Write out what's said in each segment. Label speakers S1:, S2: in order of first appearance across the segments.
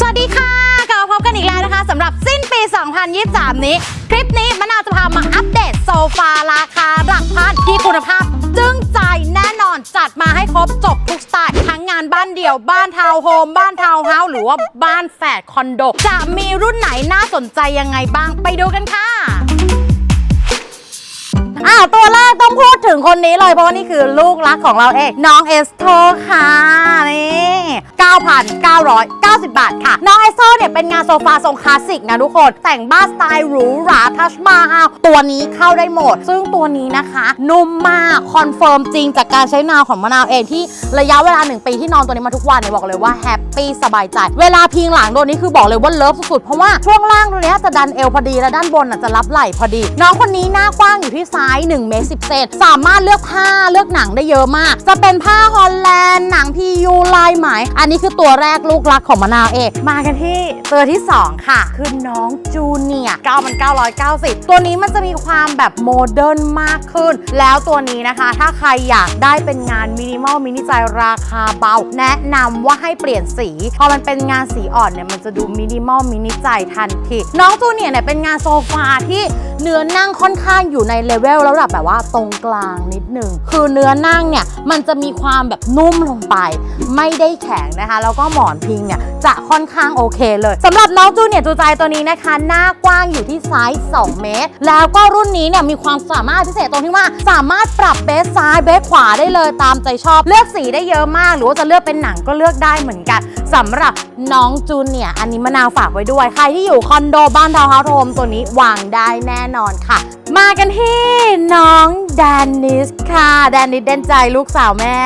S1: สวัสดีค่ะกลับมาพบกันอีกแล้วนะคะสำหรับสิ้นปี 2023 นี้ คลิปนี้มะนาวจะพามาอัปเดตโซฟาราคาหลักพันที่คุณภาพจึ้งใจแน่นอนจัดมาให้ครบจบทุกสไตล์ทั้งงานบ้านเดี่ยวบ้านทาวน์โฮมบ้านทาวน์เฮาส์หรือว่าบ้านแฝดคอนโด จะมีรุ่นไหนน่าสนใจยังไงบ้างไปดูกันค่ะ อ้าวตัวแรกต้องพูดถึงคนนี้เลยเพราะว่านี่คือลูกรักของเราเองน้องเอสโทค่ะนี่9,990 บาทค่ะ น้องเอสโทเนี่ยเป็นงานโซฟาทรงคลาสสิกนะทุกคน แต่งบ้านสไตล์หรูหราทัชมาฮาตัวนี้เข้าได้หมด ซึ่งตัวนี้นะคะ นุ่มมากคอนเฟิร์มจริงจากการใช้นาวของมะนาวเองที่ระยะเวลา 1 ปีที่นอนตัวนี้มาทุกวันเนี่ยบอกเลยว่าแฮปปี้สบายใจ เวลาพิงหลังตัวนี้คือบอกเลยว่าเลิฟสุดๆ เพราะว่าช่วงล่างตัวนี้จะดันเอวพอดีและด้านบนจะรับไหล่พอดี น้องคนนี้หน้ากว้างอยู่ที่ซ้าย1เมตร10เซนสามารถเลือกผ้าเลือกหนังได้เยอะมาก จะเป็นผ้าฮอลแลนด์หนังพียูลายไหม อันนี้คือตัวแรกลูกรักของมะนาวเองมากันที่ตัวที่ 2 ค่ะ คือน้องจูเนียร์9,990 ตัวนี้มันจะมีความแบบโมเดิร์นมากขึ้น แล้วตัวนี้นะคะ ถ้าใครอยากได้เป็นงานมินิมอลมินิใจราคาเบา แนะนำว่าให้เปลี่ยนสี พอมันเป็นงานสีอ่อนเนี่ยมันจะดูมินิมอลมินิใจทันทีน้องจูเนียร์เนี่ยเป็นงานโซฟาที่ เนื้อนั่งค่อนข้างอยู่ในเลเวลแล้วแบบแบบว่าตรงกลางนิดหนึ่งคือเนื้อนั่งเนี่ยมันจะมีความแบบนุ่มลงไป ไม่ได้แข็งนะคะ แล้วก็หมอนพิงเนี่ยจะค่อนข้างโอเคเลยสำหรับน้องจูเนียร์จูใจตัวนี้นะคะ หน้ากว้างอยู่ที่ไซส์2เมตร แล้วก็รุ่นนี้เนี่ยมีความสามารถพิเศษตรงที่ว่า สามารถปรับเบสซ้ายเบสขวาได้เลยตามใจชอบ เลือกสีได้เยอะมาก หรือว่าจะเลือกเป็นหนังก็เลือกได้เหมือนกันสำหรับน้องจูเนียร์อันนี้มะนาวฝากไว้ด้วย ใครที่อยู่คอนโดบ้านดาวน์เฮาส์โฮมตัวนี้วางได้แน่นอนค่ะ มากันที่น้องแดนนิสค่ะแดนนิสเด่นใจลูกสาวแม่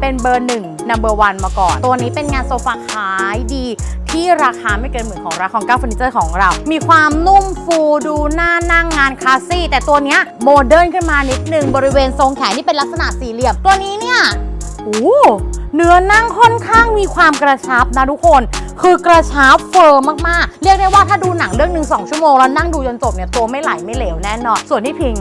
S1: เป็นเบอร์หนึ่งนัมเบอร์วันมาก่อน ตัวนี้เป็นงานโซฟาขายดีที่ราคาไม่เกินหมื่นของราของก้าเฟอร์นิเจอร์ของเรา มีความนุ่มฟูดูหน้านั่งงานคลาสซี่ แต่ตัวเนี้ยโมเดิร์นขึ้นมานิดนึงบริเวณทรงแขนที่เป็นลักษณะสี่เหลี่ยม ตัวนี้เนี่ยโอ้ เนื้อนั่งค่อนข้างมีความกระชับนะทุกคน คือกระชับเฟิร์มมากๆ เรียกได้ว่าถ้าดูหนังเรื่องหนึ่งสองชั่วโมงแล้วนั่งดูจนจบเนี่ยตัวไม่ไหลไม่เหลวแน่นอนส่วนที่พิง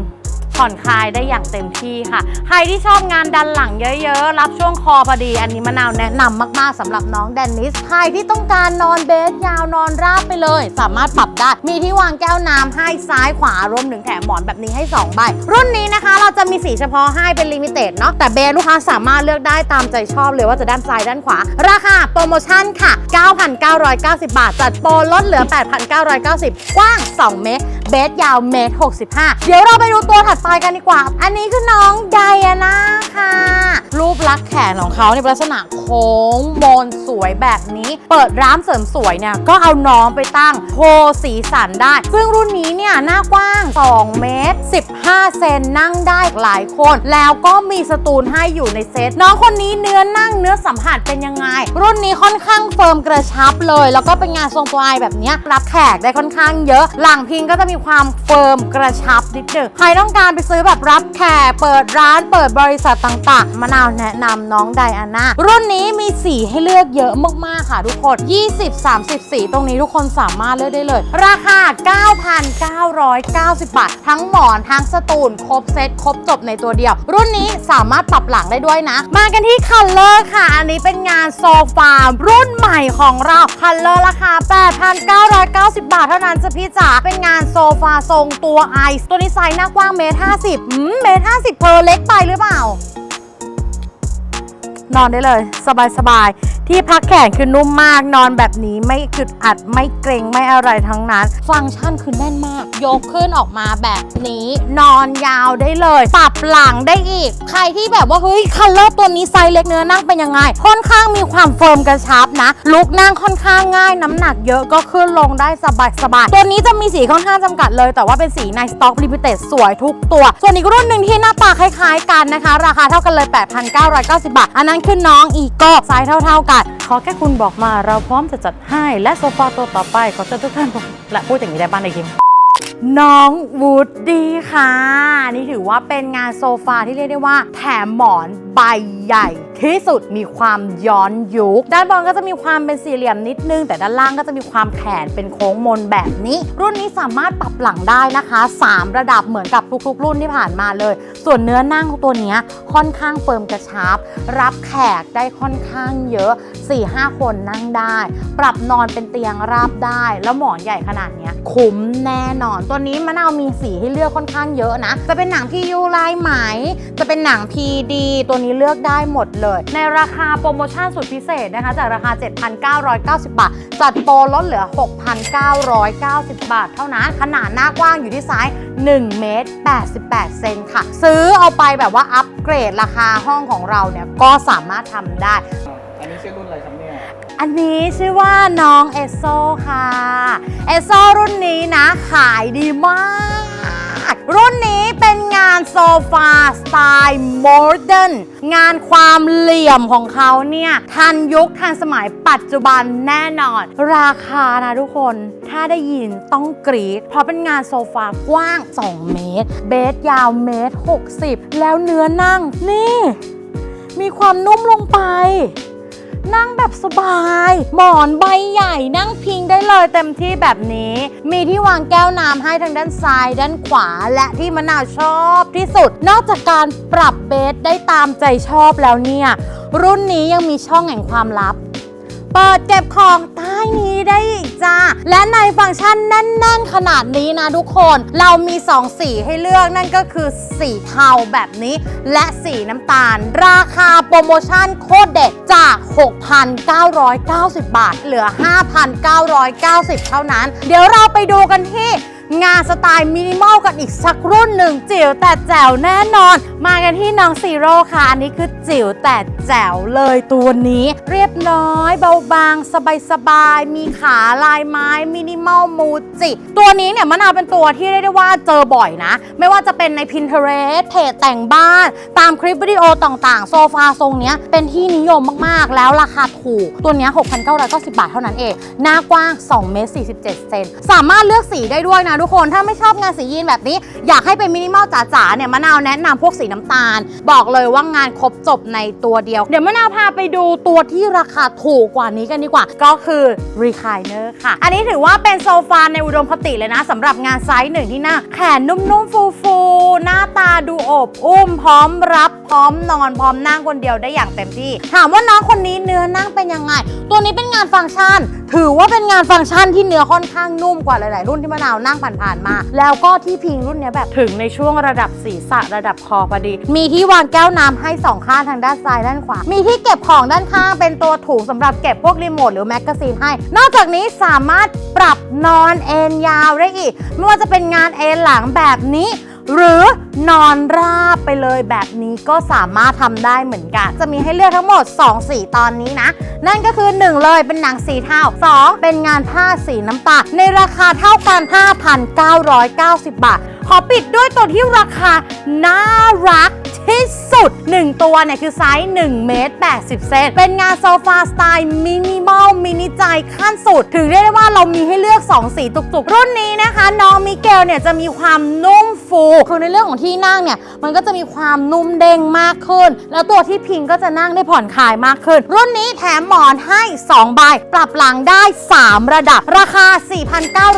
S1: ผ่อนคลายได้อย่างเต็มที่ค่ะ ใครที่ชอบงานดันหลังเยอะๆ รับช่วงคอพอดี อันนี้มะนาวแนะนำมากๆสำหรับน้องแดนนิส ใครที่ต้องการนอนเบสยาวนอนราบไปเลย สามารถปรับได้ มีที่วางแก้วน้ำให้ซ้ายขวารวมถึงแถมหมอนแบบนี้ให้ 2 ใบ รุ่นนี้นะคะ เราจะมีสีเฉพาะให้เป็นลิมิเต็ดเนาะ แต่เบสลูกค้าสามารถเลือกได้ตามใจชอบเลยว่าจะด้านซ้ายด้านขวา ราคาโปรโมชั่นค่ะ 9,990 บาท จัดโปรลดเหลือ 8,990 กว้าง 2 เมตร เบสยาวเมตร65 เดี๋ยวเราไปดูตัวถัดไปกันดีกว่า อันนี้คือน้องไดอาน่าค่ะ รูปลักษณ์แขนของเขาในลักษณะโค้งมนสวยแบบนี้ เปิดร้านเสริมสวยเนี่ย ก็เอาน้องไปตั้งโพสีสันได้ ซึ่งรุ่นนี้เนี่ยหน้ากว้าง 2 เมตร 15เซนนั่งได้หลายคน แล้วก็มีสตูลให้อยู่ในเซตน้องคนนี้เนื้อนั่งเนื้อสัมผัสเป็นยังไง รุ่นนี้ค่อนข้างเฟิร์มกระชับเลย แล้วก็เป็นงานทรงตัวไอแบบนี้รับแขกได้ค่อนข้างเยอะ หลังพิงก็จะมีความเฟิร์มกระชับนิดหนึ่งใครต้องการไปซื้อแบบรับแขกเปิดร้านเปิดบริษัทต่างๆมะนาวแนะนำน้องไดอาน่ารุ่นนี้มีสีให้เลือกเยอะมากๆค่ะทุกคน 20-30สีตรงนี้ทุกคนสามารถเลือกได้เลย ราคา 9,990 บาท ทั้งหมอนทั้งสตูลครบเซตครบจบในตัวเดียว รุ่นนี้สามารถปรับหลังได้ด้วยนะ มากันที่คัลเลอร์ค่ะ อันนี้เป็นงานโซฟารุ่นใหม่ของเราคัลเลอร์ราคา 8,990 บาทเท่านั้นจะพี่จ๋าเป็นงานโซฟาทรงตัวไอซ์ตัวนี้ไซส์หน้ากว้างเมตร50อืมเมตร50เพอเล็กไปหรือเปล่านอนได้เลย สบายสบายๆ ที่พักแขนคือนุ่มมากนอนแบบนี้ไม่กึดอัดไม่เกรงไม่อะไรทั้งนั้น ฟังก์ชันคือแน่นมาก ยกขึ้นออกมาแบบนี้ นอนยาวได้เลย ปรับหลังได้อีก ใครที่แบบว่าเฮ้ยคัลเลอร์ตัวนี้ไซส์เล็กเนื้อนั่งเป็นยังไง ค่อนข้างมีความเฟิร์มกระชับนะ ลุกนั่งค่อนข้างง่าย น้ำหนักเยอะก็ขึ้นลงได้สบายสบายตัวนี้จะมีสีค่อนข้างจำกัดเลย แต่ว่าเป็นสีในสต็อกลิมิเต็ดสวยทุกตัว ส่วนอีกรุ่นหนึ่งที่หน้าตาคล้าย ๆ กันนะคะ ราคาเท่ากันเลย 8,990 บาท อันนั้นคือน้องอีโก้ไซส์เท่า ๆกันขอแค่คุณบอกมาเราพร้อมจะจัดให้ และโซฟาตัวต่อไปขอเชิญทุกท่านพบและพูดอย่างนี้ได้บ้างในคิมน้องวูดดี้ค่ะ นี่ถือว่าเป็นงานโซฟาที่เรียกได้ว่า แถมหมอนใบใหญ่ ที่สุดมีความย้อนยุค ด้านบนก็จะมีความเป็นสี่เหลี่ยมนิดนึง แต่ด้านล่างก็จะมีความแขนเป็นโค้งมนแบบนี้ รุ่นนี้สามารถปรับหลังได้นะคะ 3 ระดับเหมือนกับทุกๆ รุ่นที่ผ่านมาเลย ส่วนเนื้อนั่งตัวนี้ค่อนข้างเฟิร์มกระชับ รับแขกได้ค่อนข้างเยอะ 4-5 คนนั่งได้ ปรับนอนเป็นเตียงราบได้ แล้วหมอนใหญ่ขนาดนี้คุ้มแน่นอน ตัวนี้มะนาวมีสีให้เลือกค่อนข้างเยอะนะ จะเป็นหนังที่ยูลายไหม จะเป็นหนัง PD ตัวนี้เลือกได้หมดเลยในราคาโปรโมชั่นสุดพิเศษนะคะ จากราคา 7,990 บาท จัดโปรลดเหลือ 6,990 บาท เท่านั้น ขนาดหน้ากว้างอยู่ที่ไซส์1เมตร88 เซนค่ะ ซื้อเอาไปแบบว่าอัปเกรดราคาห้องของเราเนี่ย ก็สามารถทำได้
S2: อันนี้ชื่อรุ่นอะไรครับเนี่ย
S1: อันนี้ชื่อว่าน้องเอสโซค่ะ เอสโซรุ่นนี้นะขายดีมาก รุ่นนี้เป็นงาน โซฟาสไตล์โมเดิร์นงานความเหลี่ยมของเขาเนี่ย ทันยุคทันสมัยปัจจุบันแน่นอน ราคานะทุกคน ถ้าได้ยินต้องกรี๊ดเพราะเป็นงานโซฟากว้าง 2 เมตร เบสยาวเมตร 60 แล้วเนื้อนั่งนี่ มีความนุ่มลงไป นั่งแบบสบาย หมอนใบใหญ่นั่งพิงได้เลยเต็มที่แบบนี้ มีที่วางแก้วน้ำให้ทางด้านซ้าย ด้านขวา และที่มะนาวชอบที่สุด นอกจากการปรับเบสได้ตามใจชอบแล้วเนี่ย รุ่นนี้ยังมีช่องแห่งความลับ เปิดเก็บของใต้นี้ได้อีกจ้า และในฟังก์ชันแน่น ๆ ขนาดนี้นะทุกคน เรามี 2 สีให้เลือกนั่นก็คือสีเทาแบบนี้ และสีน้ำตาล ราคาโปรโมชั่นโคตรเด็ดจาก 6,990 บาท เหลือ 5,990 เท่านั้น เดี๋ยวเราไปดูกันที่ งานสไตล์มินิมอลกันอีกสักรุ่นหนึ่ง จิ๋วแต่แจ๋วแน่นอน มากันที่น้องซีโร่ค่ะ อันนี้คือจิ๋วแต่แจ๋วเลยตัวนี้ เรียบน้อย เบาบาง สบายสบาย มีขาลายไม้มินิมอลมูจิ ตัวนี้เนี่ยมะนาวเป็นตัวที่เรียกได้ว่าเจอบ่อยนะ ไม่ว่าจะเป็นใน Pinterest เพจแต่งบ้าน ตามคลิปวิดีโอต่างๆ โซฟาทรงเนี้ยเป็นที่นิยมมากๆ แล้วราคาถูก ตัวเนี้ย6,990 บาทเท่านั้นเอง หน้ากว้าง2เมตร47เซน สามารถเลือกสีได้ด้วยนะทุกคนถ้าไม่ชอบงานสียีนแบบนี้ อยากให้เป็นมินิมอลจ๋าๆเนี่ยมะนาวแนะนำพวกสีน้ำตาล บอกเลยว่างานครบจบในตัวเดียว เดี๋ยวมะนาวพาไปดูตัวที่ราคาถูกกว่านี้กันดีกว่า ก็คือ Recliner ค่ะ อันนี้ถือว่าเป็นโซฟาในอุดมคติเลยนะสำหรับงานไซส์หนึ่งที่นั่งแขนนุ่มๆฟูๆหน้าตาดูอบอุ้มพร้อมรับพร้อมนอนพร้อมนั่งคนเดียวได้อย่างเต็มที่ ถามว่าน้องคนนี้เนื้อนั่งเป็นยังไง ตัวนี้เป็นงานฟังก์ชัน ถือว่าเป็นงานฟังก์ชันที่เนื้อค่อนข้างนุ่มกว่าหลายๆรุ่นที่มะนาวนั่งผ่านๆมา แล้วก็ที่พิงรุ่นนี้แบบถึงในช่วงระดับศีรษะระดับคอพอดี มีที่วางแก้วน้ำให้สองข้างทางด้านซ้ายด้านขวา มีที่เก็บของด้านข้างเป็นตัวถุงสำหรับเก็บพวกรีโมทหรือแมกกาซีนให้ นอกจากนี้สามารถปรับนอนเอนยาวได้อีก ไม่ว่าจะเป็นงานเอนหลังแบบนี้ หรือนอนราบไปเลยแบบนี้ก็สามารถทำได้เหมือนกัน จะมีให้เลือกทั้งหมด 2 สีตอนนี้นะ นั่นก็คือ 1 เลยเป็นหนังสีเทา2 เป็นงานผ้าสีน้ำตาลในราคาเท่ากัน 5,990 บาท ขอปิดด้วยตัวที่ราคาน่ารัก ที่สุด 1 ตัวเนี่ยคือไซส์1เมตร80 เซนเป็นงานโซฟาสไตล์มินิมอลมินิใจขั้นสุด ถึงเรียกได้ว่าเรามีให้เลือก 2 สีตุกๆ รุ่นนี้นะคะ น้องมิเกลเนี่ยจะมีความนุ่มฟู คือในเรื่องของที่นั่งเนี่ย มันก็จะมีความนุ่มเด้งมากขึ้น แล้วตัวที่พิงก็จะนั่งได้ผ่อนคลายมากขึ้น รุ่นนี้แถมหมอนให้ 2 ใบ ปรับหลังได้ 3 ระดับ ราคา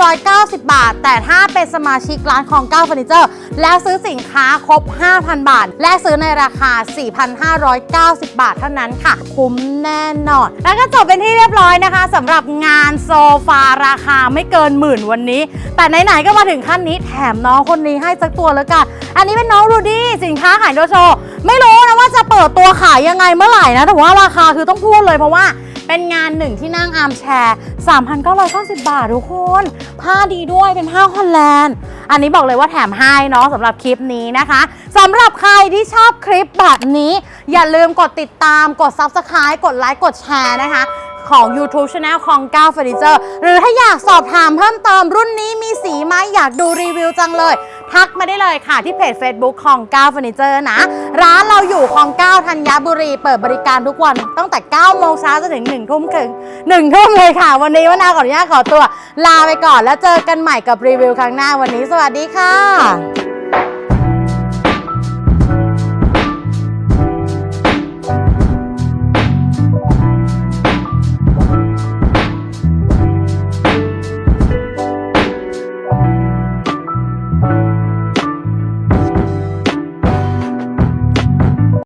S1: 4,990 บาท แต่ถ้าเป็นสมาชิกร้านของ9เฟอร์นิเจอร์ แล้วซื้อสินค้าครบ 5,000 บาท และซื้อในราคา 4,590 บาทเท่านั้นค่ะ คุ้มแน่นอน แล้วก็จบเป็นที่เรียบร้อยนะคะสำหรับงานโซฟาราคาไม่เกินหมื่นวันนี้ แต่ไหนๆก็มาถึงขั้นนี้แถมน้องคนนี้ให้สักตัวแล้วกัน อันนี้เป็นน้องรูดี้สินค้าขายโดโชว์ไม่รู้นะว่าจะเปิดตัวขายยังไงเมื่อไหร่นะแต่ว่าราคาคือต้องพูดเลยเพราะว่า เป็นงานหนึ่งที่นั่งอาร์มแชร์3,990 บาททุกคน ผ้าดีด้วยเป็นผ้าฮอลแลนด์ อันนี้บอกเลยว่าแถมให้เนาะสำหรับคลิปนี้นะคะสำหรับใครที่ชอบคลิปแบบนี้ อย่าลืมกดติดตามกด Subscribe กดไลค์กดแชร์นะคะ ของ YouTube Channel ของ9 Furniture หรือถ้าอยากสอบถามเพิ่มเติมรุ่นนี้มีสีไหมอยากดูรีวิวจังเลย ทักมาได้เลยค่ะที่เพจ Facebook ของ9 Furniture นะ ร้านเราอยู่ของ9ธัญบุรี เปิดบริการทุกวันตั้งแต่9โมงเช้าจนถึง1ทุ่มครึ่ง1ทุ่มเลยค่ะ วันนี้วนาขออนุญาตขอตัว ลาไปก่อนแล้วเจอกันใหม่กับรีวิวครั้งหน้าวันนี้ สวัสดีค่ะ